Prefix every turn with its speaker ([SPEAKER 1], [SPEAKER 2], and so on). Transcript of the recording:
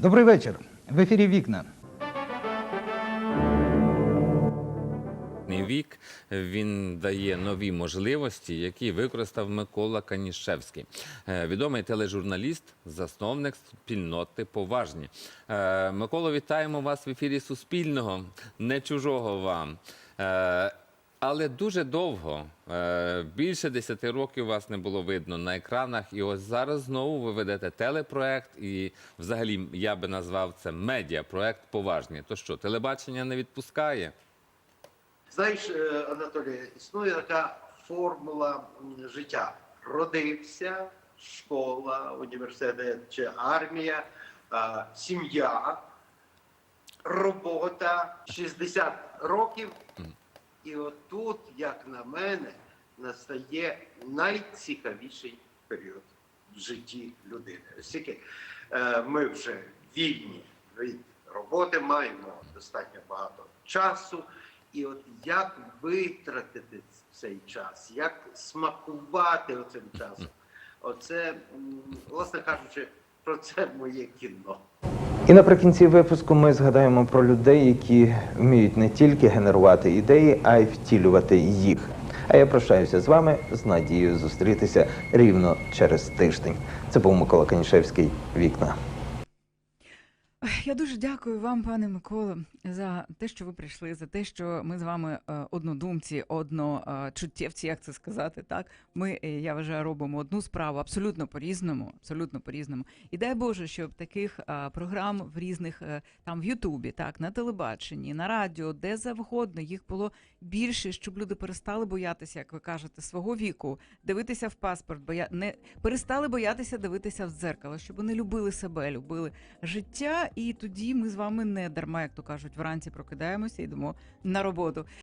[SPEAKER 1] Добрий вечір. В ефірі Вікна.
[SPEAKER 2] Вік він дає нові можливості, які використав Микола Канішевський, Е, відомий тележурналіст, засновник спільноти поважні. Е, Миколо, вітаємо вас в ефірі Суспільного, не чужого вам. Але дуже довго, е, більше 10 років вас не було видно на екранах, і ось зараз знову ви ведете телепроект, і взагалі я би назвав це медіапроект поважні. То що, телебачення не відпускає?
[SPEAKER 3] Знаєш, е, Анатолій, існує така формула життя. Родився, школа, університет чи армія, сім'я, робота, 60 років. І отут, як на мене, настає найцікавіший період в житті людини. Оскільки е, ми вже вільні від роботи, маємо достатньо багато часу. І от як витратити цей час, як смакувати оцим часом, оце, власне кажучи, про це моє кіно.
[SPEAKER 1] І наприкінці випуску ми згадаємо про людей, які вміють не тільки генерувати ідеї, а й втілювати їх. А я прощаюся з вами з надією зустрітися рівно через тиждень. Це був Микола Канішевський. Вікна.
[SPEAKER 4] Я дуже дякую вам, пане Миколо, за те, що ви прийшли, за те, що ми з вами е, однодумці, одночуттєвці, як це сказати. Так, ми е, я вважаю, робимо одну справу абсолютно по-різному, абсолютно по-різному. І дай Боже, щоб таких е, програм в різних там в Ютубі, так на телебаченні, на радіо, де завгодно їх було більше, щоб люди перестали боятися, як ви кажете, свого віку, дивитися в паспорт, боя... не перестали боятися дивитися в дзеркало, щоб вони любили себе, любили життя, і тоді ми з вами не дарма, як то кажуть, вранці прокидаємося йдемо на роботу.